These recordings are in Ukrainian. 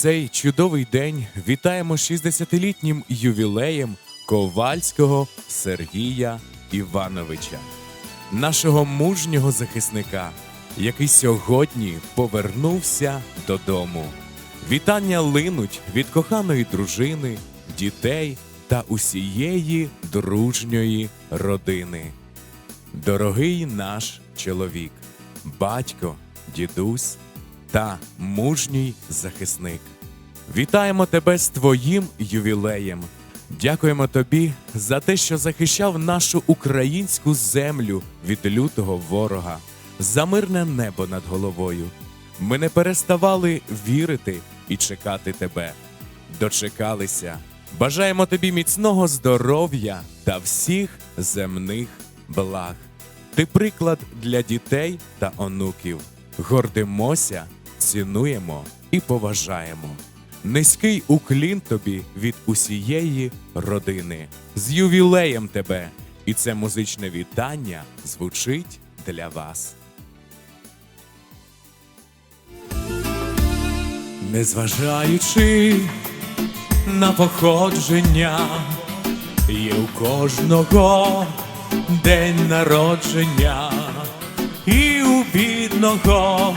цей чудовий день вітаємо 60-літнім ювілеєм Ковальського Сергія Івановича, нашого мужнього захисника, який сьогодні повернувся додому. Вітання линуть від коханої дружини, дітей та усієї дружньої родини. Дорогий наш чоловік, батько, дідусь та мужній захисник. Вітаємо тебе з твоїм ювілеєм. Дякуємо тобі за те, що захищав нашу українську землю від лютого ворога, за мирне небо над головою. Ми не переставали вірити і чекати тебе. Дочекалися. Бажаємо тобі міцного здоров'я та всіх земних благ. Ти приклад для дітей та онуків. Гордимося, цінуємо і поважаємо. Низький уклін тобі від усієї родини. З ювілеєм тебе! І це музичне вітання звучить для вас. Незважаючи на походження, є у кожного день народження, і у бідного,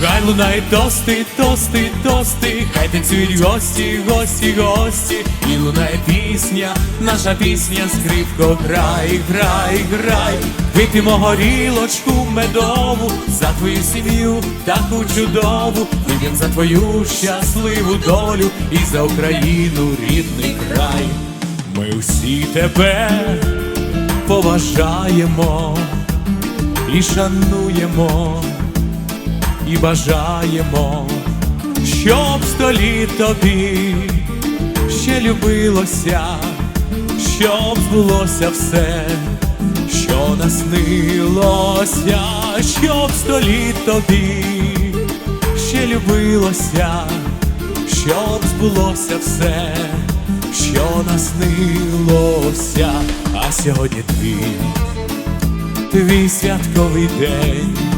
хай лунає тости, тости, тости, хай танцюють гості, гості, гості, і лунає пісня, наша пісня, скрипко, грай, грай, грай, вип'ємо горілочку медову за твою сім'ю, таку чудову, вип'єм за твою щасливу долю і за Україну рідний край. Ми усі тебе поважаємо і шануємо і бажаємо, щоб столі тобі ще любилося, щоб збулося все, що наснилося, щоб столі тобі ще любилося, щоб збулося все, що наснилося, а сьогодні твій, твій святковий день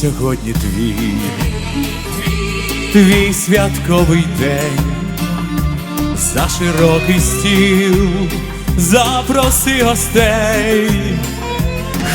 Сьогодні твій, твій святковий день, за широкий стіл, запроси гостей,